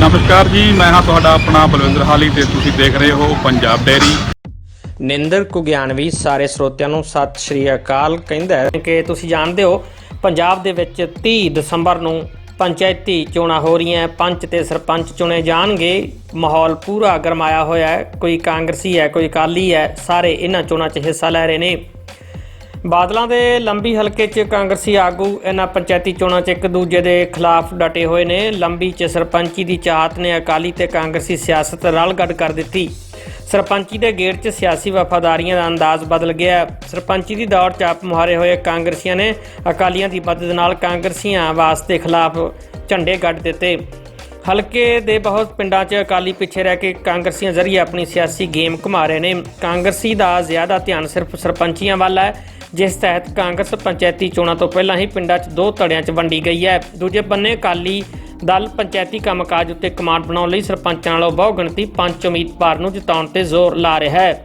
ਨਮਸਕਾਰ ਜੀ, ਮੈਂ ਹਾਂ ਤੁਹਾਡਾ ਆਪਣਾ ਬਲਵਿੰਦਰ ਹਾਲੀ ਤੇ ਤੁਸੀਂ ਦੇਖ ਰਹੇ ਹੋ ਪੰਜਾਬ ਡੈਰੀ ਨਿੰਦਰ ਕੁਗਿਆਨਵੀ ਸਾਰੇ ਸਰੋਤਿਆਂ ਨੂੰ ਸਤਿ ਸ਼੍ਰੀ ਅਕਾਲ ਕਹਿੰਦਾ ਹੈ ਕਿ ਤੁਸੀਂ ਜਾਣਦੇ ਹੋ, ਪੰਜਾਬ ਦੇ ਵਿੱਚ 30 ਦਸੰਬਰ ਨੂੰ ਪੰਚਾਇਤੀ ਚੋਣਾਂ ਹੋ ਰਹੀਆਂ, ਪੰਚ ਤੇ ਸਰਪੰਚ ਚੁਣੇ ਜਾਣਗੇ। ਮਾਹੌਲ ਪੂਰਾ ਗਰਮਾਇਆ ਹੋਇਆ ਹੈ, ਕੋਈ ਕਾਂਗਰਸੀ ਹੈ, ਕੋਈ ਅਕਾਲੀ ਹੈ, ਸਾਰੇ ਇਹਨਾਂ ਚੋਣਾਂ 'ਚ ਹਿੱਸਾ ਲੈ ਰਹੇ ਨੇ। ਬਾਦਲਾਂ ਦੇ ਲੰਬੀ ਹਲਕੇ 'ਚ ਕਾਂਗਰਸੀ ਆਗੂ, ਇਹਨਾਂ ਪੰਚਾਇਤੀ ਚੋਣਾਂ 'ਚ ਇੱਕ ਦੂਜੇ ਦੇ ਖਿਲਾਫ ਡਟੇ ਹੋਏ ਨੇ। ਲੰਬੀ 'ਚ ਸਰਪੰਚੀ ਦੀ ਚਾਹਤ ਨੇ ਅਕਾਲੀ ਤੇ ਕਾਂਗਰਸੀ ਸਿਆਸਤ ਰਲਗੱਡ ਕਰ ਦਿੱਤੀ। ਸਰਪੰਚੀ ਦੇ ਗੇੜ 'ਚ ਸਿਆਸੀ ਵਫਾਦਾਰੀਆਂ ਦਾ ਅੰਦਾਜ਼ ਬਦਲ ਗਿਆ। ਸਰਪੰਚੀ ਦੀ ਦੌੜ 'ਚ ਆਪ ਮੁਹਾਰੇ ਹੋਏ ਕਾਂਗਰਸੀਆਂ ਨੇ ਅਕਾਲੀਆਂ ਦੀ ਮਦਦ ਨਾਲ ਕਾਂਗਰਸੀਆਂ ਵਾਸਤੇ ਖਿਲਾਫ ਝੰਡੇ ਗੱਡ ਦਿੱਤੇ। ਹਲਕੇ ਦੇ ਬਹੁਤ ਪਿੰਡਾਂ 'ਚ ਅਕਾਲੀ ਪਿੱਛੇ ਰਹਿ ਕੇ ਕਾਂਗਰਸੀਆਂ ਜ਼ਰੀਏ ਆਪਣੀ ਸਿਆਸੀ ਗੇਮ ਘੁਮਾ ਰਹੇ ਨੇ। ਕਾਂਗਰਸੀ ਦਾ ਜ਼ਿਆਦਾ ਧਿਆਨ ਸਿਰਫ ਸਰਪੰਚੀਆਂ ਵੱਲ ਹੈ, ਜਿਸ ਤਹਿਤ ਕਾਂਗਰਸ ਪੰਚਾਇਤੀ ਚੋਣਾਂ ਤੋਂ ਪਹਿਲਾਂ ਹੀ ਪਿੰਡਾਂ 'ਚ ਦੋ ਧੜਿਆਂ 'ਚ ਵੰਡੀ ਗਈ ਹੈ। ਦੂਜੇ ਬੰਨੇ ਅਕਾਲੀ ਦਲ ਪੰਚਾਇਤੀ ਕੰਮਕਾਜ ਉੱਤੇ ਕਮਾਂਡ ਬਣਾਉਣ ਲਈ ਸਰਪੰਚਾਂ ਨਾਲੋਂ ਬਹੁਗਿਣਤੀ ਪੰਚ ਉਮੀਦਵਾਰ ਨੂੰ ਜਿਤਾਉਣ ਤੇ ਜ਼ੋਰ ਲਾ ਰਿਹਾ ਹੈ।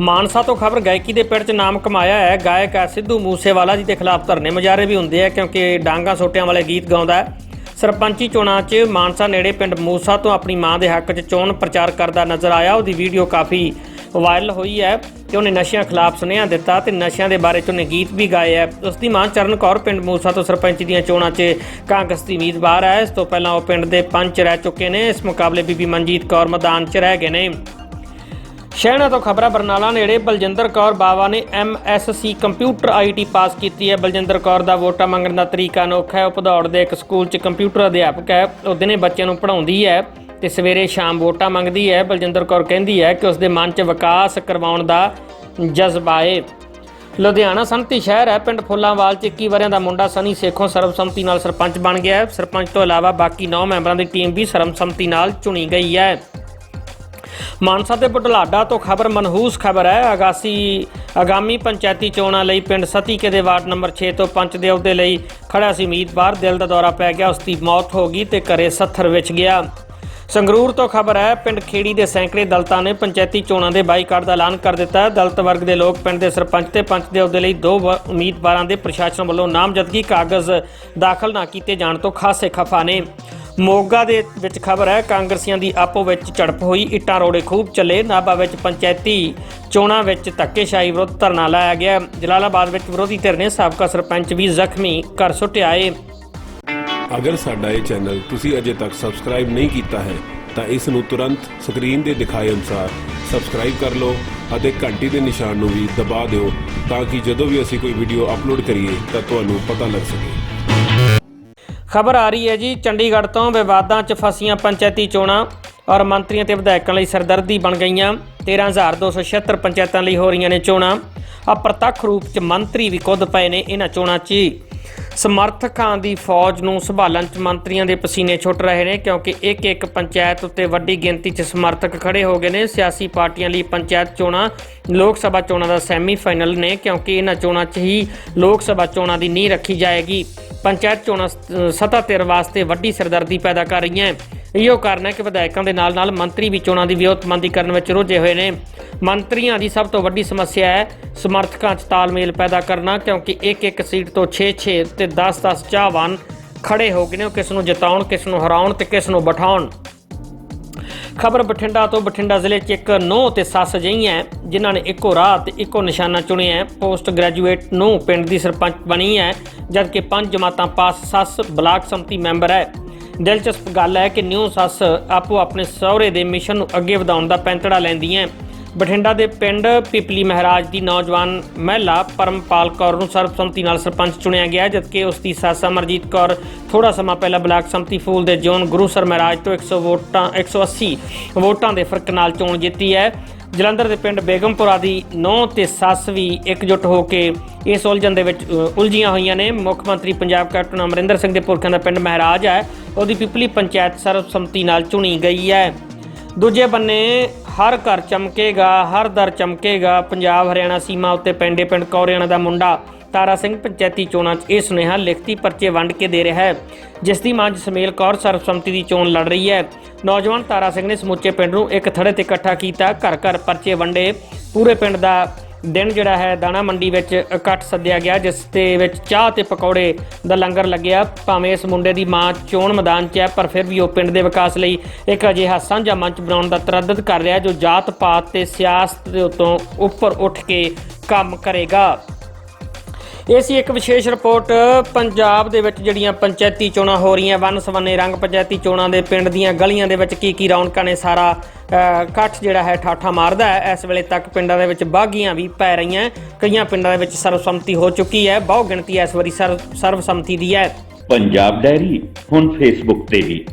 ਮਾਨਸਾ ਤੋਂ ਖਬਰ ਗਾਇਕੀ ਦੇ ਪਿੰਡ 'ਚ ਨਾਮ ਕਮਾਇਆ ਹੈ। ਗਾਇਕ ਸਿੱਧੂ ਮੂਸੇਵਾਲਾ ਜੀ ਦੇ ਖਿਲਾਫ ਧਰਨੇ ਮੁਜ਼ਾਹਰੇ ਵੀ ਹੁੰਦੇ ਆ, ਕਿਉਂਕਿ ਡਾਂਗਾ ਸੋਟਿਆਂ ਵਾਲੇ ਗੀਤ ਗਾਉਂਦਾ ਹੈ। ਸਰਪੰਚੀ ਚੋਣਾਂ 'ਚ ਮਾਨਸਾ ਨੇੜੇ ਪਿੰਡ ਮੂਸਾ ਤੋਂ ਆਪਣੀ ਮਾਂ ਦੇ ਹੱਕ 'ਚ ਚੋਣ ਪ੍ਰਚਾਰ ਕਰਦਾ ਨਜ਼ਰ ਆਇਆ। ਉਹਦੀ ਵੀਡੀਓ ਕਾਫੀ ਵਾਇਰਲ ਹੋਈ ਹੈ ਤੇ ਉਹਨੇ ਨਸ਼ਿਆਂ ਖਿਲਾਫ ਸੁਨੇਹਾ ਦਿੱਤਾ ਤੇ ਨਸ਼ਿਆਂ ਦੇ ਬਾਰੇ 'ਚ ਉਹਨੇ ਗੀਤ ਵੀ ਗਾਏ ਹੈ। ਉਸ ਦੀ ਮਾਂ ਚਰਨ ਕੌਰ ਪਿੰਡ ਮੂਸਾ ਤੋਂ ਸਰਪੰਚ ਦੀਆਂ ਚੋਣਾਂ 'ਚ ਕਾਂਗਰਸ ਦੀ ਉਮੀਦਵਾਰ ਹੈ। ਇਸ ਤੋਂ ਪਹਿਲਾਂ ਉਹ ਪਿੰਡ ਦੇ ਪੰਚ ਰਹਿ ਚੁੱਕੇ ਨੇ। ਇਸ ਮੁਕਾਬਲੇ ਬੀਬੀ ਮਨਜੀਤ ਕੌਰ ਮੈਦਾਨ 'ਚ ਰਹਿ ਗਏ ਨੇ। ਸ਼ਹਿਣਾ ਤੋਂ ਖਬਰਾਂ ਬਰਨਾਲਾ ਨੇੜੇ ਬਲਜਿੰਦਰ ਕੌਰ ਬਾਵਾ ਨੇ ਐਮਐਸਸੀ ਕੰਪਿਊਟਰ ਆਈਟੀ ਪਾਸ ਕੀਤੀ ਹੈ। ਬਲਜਿੰਦਰ ਕੌਰ ਦਾ ਵੋਟਾਂ ਮੰਗਣ ਦਾ ਤਰੀਕਾ ਅਨੋਖਾ ਹੈ। ਉਹ ਭਦੌੜ ਦੇ ਇੱਕ ਸਕੂਲ 'ਚ ਕੰਪਿਊਟਰ ਅਧਿਆਪਕ ਹੈ। ਉਹ ਦਿਨੇ ਬੱਚਿਆਂ ਨੂੰ ਪੜ੍ਹਾਉਂਦੀ ਹੈ ਤੇ ਸਵੇਰੇ ਸ਼ਾਮ ਵੋਟਾਂ ਮੰਗਦੀ ਹੈ। ਬਲਜਿੰਦਰ ਕੌਰ ਕਹਿੰਦੀ ਹੈ ਕਿ ਉਸ ਦੇ ਮਨ 'ਚ ਵਿਕਾਸ ਕਰਵਾਉਣ ਦਾ ਜਜ਼ਬਾ ਹੈ। ਲੁਧਿਆਣਾ ਸੰਮਤੀ ਸ਼ਹਿਰ ਹੈ। ਪਿੰਡ ਫੁੱਲਾਂਵਾਲ 'ਚ 21 ਵਰਿਆਂ ਦਾ ਮੁੰਡਾ ਸਨੀ ਸੇਖੋਂ ਸਰਬਸੰਮਤੀ ਨਾਲ ਸਰਪੰਚ ਬਣ ਗਿਆ ਹੈ। ਸਰਪੰਚ ਤੋਂ ਇਲਾਵਾ ਬਾਕੀ 9 ਮੈਂਬਰਾਂ ਦੀ ਟੀਮ ਵੀ ਸਰਬਸੰਮਤੀ ਨਾਲ ਚੁਣੀ ਗਈ ਹੈ। ਮਾਨਸਾ ਦੇ ਬੁਢਲਾਡਾ ਤੋਂ ਖਬਰ ਮਨਹੂਸ ਖਬਰ ਹੈ। ਅਗਾਸੀ ਆਗਾਮੀ ਪੰਚਾਇਤੀ ਚੋਣਾਂ ਲਈ ਪਿੰਡ ਸਤੀਕੇ ਦੇ ਵਾਰਡ ਨੰਬਰ 6 ਤੋਂ ਪੰਚ ਦੇ ਅਹੁਦੇ ਲਈ ਖੜਾ ਸੀ ਉਮੀਦਵਾਰ। ਦਿਲ ਦਾ ਦੌਰਾ ਪੈ ਗਿਆ ਉਸ ਦੀ ਮੌਤ ਹੋ ਗਈ ਤੇ ਘਰੇ ਸੱਥਰ ਵਿੱਚ ਗਿਆ। ਸੰਗਰੂਰ ਤੋਂ ਖਬਰ ਹੈ, ਪਿੰਡ ਖੇੜੀ ਦੇ ਸੈਂਕੜੇ ਦਲਤਾਂ ਨੇ ਪੰਚਾਇਤੀ ਚੋਣਾਂ ਦੇ ਬਾਈਕਾਟ ਦਾ ਐਲਾਨ ਕਰ ਦਿੱਤਾ ਹੈ। ਦਲਤ ਵਰਗ ਦੇ ਲੋਕ ਪਿੰਡ ਦੇ ਸਰਪੰਚ ਤੇ ਪੰਚ ਦੇ ਅਹੁਦੇ ਲਈ ਦੋ ਵ- ਉਮੀਦਵਾਰਾਂ ਦੇ ਪ੍ਰਸ਼ਾਸਨ ਵੱਲੋਂ ਨਾਮਜ਼ਦਗੀ ਕਾਗਜ਼ ਦਾਖਲ ਨਾ ਕੀਤੇ ਜਾਣ ਤੋਂ ਖਾਸੇ ਖਫਾ ਨੇ। ਮੋਗਾ ਦੇ ਵਿੱਚ ਖਬਰ ਹੈ, ਕਾਂਗਰਸੀਆਂ ਦੀ ਆਪੋ ਵਿੱਚ ਝੜਪ ਹੋਈ, ਇੱਟਾਂ ਰੋੜੇ ਖੂਬ ਚੱਲੇ, ਨਾਭਾ ਵਿੱਚ ਪੰਚਾਇਤੀ ਚੋਣਾਂ ਵਿੱਚ ਧੱਕੇਸ਼ਾਹੀ ਵਿਰੁੱਧ ਧਰਨਾ ਲਾਇਆ ਗਿਆ। ਜਲਾਲਾਬਾਦ ਵਿੱਚ ਵਿਰੋਧੀ ਧਿਰ ਨੇ ਸਾਬਕਾ ਸਰਪੰਚ ਵੀ ਜ਼ਖਮੀ ਕਰ ਸੁੱਟਿਆ ਏ। ਅਗਰ ਸਾਡਾ ਇਹ ਚੈਨਲ ਤੁਸੀਂ ਅਜੇ ਤੱਕ ਸਬਸਕ੍ਰਾਈਬ ਨਹੀਂ ਕੀਤਾ ਹੈ, ਤਾਂ ਇਸ ਨੂੰ ਤੁਰੰਤ ਸਕਰੀਨ ਦੇ ਦਿਖਾਏ ਅਨੁਸਾਰ ਸਬਸਕ੍ਰਾਈਬ ਕਰ ਲਓ ਅਤੇ ਘੰਟੀ ਦੇ ਨਿਸ਼ਾਨ ਨੂੰ ਵੀ ਦਬਾ ਦਿਓ ਤਾਂ ਕਿ ਜਦੋਂ ਵੀ ਅਸੀਂ ਕੋਈ ਵੀਡੀਓ ਅਪਲੋਡ ਕਰੀਏ ਤਾਂ ਤੁਹਾਨੂੰ ਪਤਾ ਲੱਗ ਸਕੇ। ਖਬਰ ਆ ਰਹੀ ਹੈ ਜੀ, ਚੰਡੀਗੜ੍ਹ ਤੋਂ ਵਿਵਾਦਾਂ 'ਚ ਫਸੀਆਂ ਪੰਚਾਇਤੀ ਚੋਣਾਂ ਔਰ ਮੰਤਰੀਆਂ ਤੇ ਵਿਧਾਇਕਾਂ ਲਈ ਸਰਦਰਦੀ ਬਣ ਗਈਆਂ। 13276 ਪੰਚਾਇਤਾਂ ਲਈ ਹੋ ਰਹੀਆਂ ਨੇ ਚੋਣਾਂ। ਅਪ੍ਰਤੱਖ ਰੂਪ 'ਚ ਮੰਤਰੀ ਵੀ ਕੁੱਦ ਪਏ ਨੇ ਇਹਨਾਂ ਚੋਣਾਂ 'ਚ ਹੀ। ਸਮਰਥਕਾਂ ਦੀ ਫੌਜ ਨੂੰ ਸੰਭਾਲਣ 'ਚ ਮੰਤਰੀਆਂ ਦੇ ਪਸੀਨੇ ਛੁੱਟ ਰਹੇ ਨੇ ਕਿਉਂਕਿ ਇੱਕ ਇੱਕ ਪੰਚਾਇਤ ਉੱਤੇ ਵੱਡੀ ਗਿਣਤੀ 'ਚ ਸਮਰਥਕ ਖੜੇ ਹੋ ਗਏ ਨੇ। ਸਿਆਸੀ ਪਾਰਟੀਆਂ ਲਈ ਪੰਚਾਇਤ ਚੋਣਾਂ ਲੋਕ ਸਭਾ ਚੋਣਾਂ ਦਾ ਸੈਮੀਫਾਈਨਲ ਨੇ ਕਿਉਂਕਿ ਇਹਨਾਂ ਚੋਣਾਂ 'ਚ ਹੀ ਲੋਕ ਸਭਾ ਚੋਣਾਂ ਦੀ ਨੀਂਹ ਰੱਖੀ ਜਾਏਗੀ। ਪੰਚਾਇਤ ਚੋਣਾਂ ਸ- ਸੱਤਾ ਧਿਰ ਵਾਸਤੇ ਵੱਡੀ ਸਰਦਰਦੀ ਪੈਦਾ ਕਰ ਰਹੀਆਂ ਹੈ। ਇਹੋ ਕਾਰਨ ਹੈ ਕਿ ਵਿਧਾਇਕਾਂ ਦੇ ਨਾਲ ਨਾਲ ਮੰਤਰੀ ਵੀ ਚੋਣਾਂ ਦੀ ਵਿਉਤਮੰਦੀ ਕਰਨ ਵਿੱਚ ਰੁੱਝੇ ਹੋਏ ਨੇ। ਮੰਤਰੀਆਂ ਦੀ ਸਭ ਤੋਂ ਵੱਡੀ ਸਮੱਸਿਆ ਹੈ ਸਮਰਥਕਾਂ 'ਚ ਤਾਲਮੇਲ ਪੈਦਾ ਕਰਨਾ, ਕਿਉਂਕਿ ਇੱਕ ਇੱਕ ਸੀਟ ਤੋਂ 6-6 ਤੇ 10-10 ਚਾਹਵਾਨ ਖੜੇ ਹੋ ਗਏ ਨੇ। ਉਹ ਕਿਸ ਨੂੰ ਜਿਤਾਉਣ, ਕਿਸ ਨੂੰ ਹਰਾਉਣ ਤੇ ਕਿਸ ਨੂੰ ਬਿਠਾਉਣ। ਖਬਰ ਬਠਿੰਡਾ ਤੋਂ ਬਠਿੰਡਾ ਜ਼ਿਲ੍ਹੇ 'ਚ ਇੱਕ ਨੌ ਤੇ ਸੱਸ ਅਜਿਹੀਆਂ ਹੈ, ਜਿਨ੍ਹਾਂ ਨੇ ਇੱਕੋ ਰਾਹ ਤੇ ਇੱਕੋ ਨਿਸ਼ਾਨਾ ਚੁਣਿਆ ਹੈ। ਪੋਸਟ ਗ੍ਰੈਜੂਏਟ ਨੂੰ ਪਿੰਡ ਦੀ ਸਰਪੰਚ ਬਣੀ ਹੈ ਜਦਕਿ ਪੰਜ ਜਮਾਤਾਂ ਪਾਸ ਸੱਸ ਬਲਾਕ ਸੰਮਤੀ ਮੈਂਬਰ ਹੈ। ਦਿਲਚਸਪ ਗੱਲ ਹੈ ਕਿ ਨਿਊ ਸੱਸ ਆਪੋ ਆਪਣੇ ਸਹੁਰੇ ਦੇ ਮਿਸ਼ਨ ਨੂੰ ਅੱਗੇ ਵਧਾਉਣ ਦਾ ਪੈਂਤੜਾ ਲੈਂਦੀਆਂ ਬਠਿੰਡਾ ਦੇ ਪਿੰਡ ਪਿਪਲੀ ਮਹਾਰਾਜ ਦੀ ਨੌਜਵਾਨ ਮਹਿਲਾ ਪਰਮਪਾਲ ਕੌਰ ਨੂੰ ਸਰਬਸੰਮਤੀ ਨਾਲ ਸਰਪੰਚ ਚੁਣਿਆ ਗਿਆ ਜਦਕਿ ਉਸ ਦੀ ਸੱਸ ਅਮਰਜੀਤ ਕੌਰ ਥੋੜਾ ਸਮਾਂ ਪਹਿਲਾਂ ਬਲਾਕ ਸੰਮਤੀ ਫੂਲ ਦੇ ਜੋਨ ਗੁਰੂਸਰ ਮਹਾਰਾਜ ਤੋਂ 100 ਵੋਟਾਂ 180 ਵੋਟਾਂ ਦੇ ਫ਼ਰਕ ਨਾਲ ਚੋਣ ਜਿੱਤੀ ਹੈ। ਜਲੰਧਰ ਦੇ ਪਿੰਡ ਬੇਗਮਪੁਰਾ ਦੀ ਨੌ ਤੇ ਸੱਸ ਵੀ ਇਕਜੁੱਟ ਹੋ ਕੇ ਇਸ ਉਲਝਣ ਦੇ ਵਿੱਚ ਉਲਝੀਆਂ ਹੋਈਆਂ ਨੇ। ਮੁੱਖ ਮੰਤਰੀ ਪੰਜਾਬ ਕੈਪਟਨ ਅਮਰਿੰਦਰ ਸਿੰਘ ਦੇ ਪੁਰਖਾਂ ਦਾ ਪਿੰਡ ਮਹਾਰਾਜ ਹੈ। ਉਹਦੀ ਪਿਪਲੀ ਪੰਚਾਇਤ ਸਰਬਸੰਮਤੀ ਨਾਲ ਚੁਣੀ ਗਈ ਹੈ। ਦੂਜੇ ਬੰਨੇ ਹਰ ਘਰ ਚਮਕੇਗਾ, ਹਰ ਦਰ ਚਮਕੇਗਾ। ਪੰਜਾਬ, ਹਰਿਆਣਾ ਸੀਮਾ ਉੱਤੇ ਪੈਂਡੇ ਪਿੰਡ ਕੌਰਿਆਣਾ ਦਾ ਮੁੰਡਾ ਤਾਰਾ ਸਿੰਘ ਪੰਚਾਇਤੀ ਚੋਣਾਂ 'ਚ ਇਹ ਸੁਨੇਹਾ ਲਿਖਤੀ ਪਰਚੇ ਵੰਡ ਕੇ ਦੇ ਰਿਹਾ ਹੈ, ਜਿਸ ਦੀ ਮਾਂ ਜਸਮੇਲ ਕੌਰ ਸਰਬਸੰਮਤੀ ਦੀ ਚੋਣ ਲੜ ਰਹੀ ਹੈ। ਨੌਜਵਾਨ ਤਾਰਾ ਸਿੰਘ ਨੇ ਸਮੁੱਚੇ ਪਿੰਡ ਨੂੰ ਇੱਕ ਥੜੇ ਤੇ ਇਕੱਠਾ ਕੀਤਾ ਘਰ ਘਰ ਪਰਚੇ ਵੰਡੇ। ਪੂਰੇ ਪਿੰਡ ਦਾ ਦਿਨ ਜਿਹੜਾ ਹੈ ਦਾਣਾ ਮੰਡੀ ਵਿੱਚ ਇਕੱਠ ਸੱਦਿਆ ਗਿਆ, ਜਿਸ ਦੇ ਵਿੱਚ ਚਾਹ ਤੇ ਪਕੌੜੇ ਦਾ ਲੰਗਰ ਲੱਗਿਆ। ਭਾਵੇਂ ਇਸ ਮੁੰਡੇ ਦੀ ਮਾਂ ਚੋਣ ਮੈਦਾਨ 'ਚ ਹੈ, ਪਰ ਫਿਰ ਵੀ ਉਹ ਪਿੰਡ ਦੇ ਵਿਕਾਸ ਲਈ ਇੱਕ ਅਜਿਹਾ ਸਾਂਝਾ ਮੰਚ ਬਣਾਉਣ ਦਾ ਤਰੱਦਦ ਕਰ ਰਿਹਾ ਜੋ ਜਾਤ ਪਾਤ ਤੇ ਸਿਆਸਤ ਦੇ ਉੱਤੋਂ ਉੱਪਰ ਉੱਠ ਕੇ ਕੰਮ ਕਰੇਗਾ। ਇਹ ਸੀ ਇੱਕ ਵਿਸ਼ੇਸ਼ ਰਿਪੋਰਟ, ਪੰਜਾਬ ਦੇ ਵਿੱਚ ਜਿਹੜੀਆਂ ਪੰਚਾਇਤੀ ਚੋਣਾਂ ਹੋ ਰਹੀਆਂ, ਵਨ ਸਵੰਨੇ ਰੰਗ ਪੰਚਾਇਤੀ ਚੋਣਾਂ ਦੇ ਪਿੰਡ ਦੀਆਂ ਗਲੀਆਂ ਦੇ ਵਿੱਚ ਕੀ ਕੀ ਰੌਣਕਾਂ ਨੇ, ਸਾਰਾ ਇਕੱਠ ਜਿਹੜਾ ਹੈ ਠਾਠਾ ਮਾਰਦਾ ਹੈ। ਇਸ ਵੇਲੇ ਤੱਕ ਪਿੰਡਾਂ ਦੇ ਵਿੱਚ ਬਾਗੀਆਂ ਵੀ ਪੈ ਰਹੀਆਂ ਕਈਆਂ ਪਿੰਡਾਂ ਦੇ ਵਿੱਚ ਸਰਵਸੰਮਤੀ ਹੋ ਚੁੱਕੀ ਹੈ। ਬਹੁ ਗਿਣਤੀ ਇਸ ਵਾਰੀ ਸਰਵ- ਸਰਵਸੰਮਤੀ ਦੀ ਹੈ। ਪੰਜਾਬ ਡਾਇਰੀ, ਹੁਣ ਫੇਸਬੁੱਕ ਤੇ ਵੀ।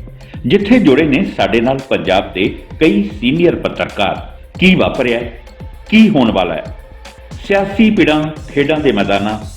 ਜਿੱਥੇ ਜੁੜੇ ਨੇ ਸਾਡੇ ਨਾਲ ਪੰਜਾਬ ਦੇ ਕਈ ਸੀਨੀਅਰ ਪੱਤਰਕਾਰ। ਕੀ ਵਾਪਰਿਆ ਕੀ ਹੋਣ ਵਾਲਾ ਹੈ? ਸਿਆਸੀ ਪਿੜਾਂ ਖੇਡਾਂ ਦੇ ਮੈਦਾਨਾਂ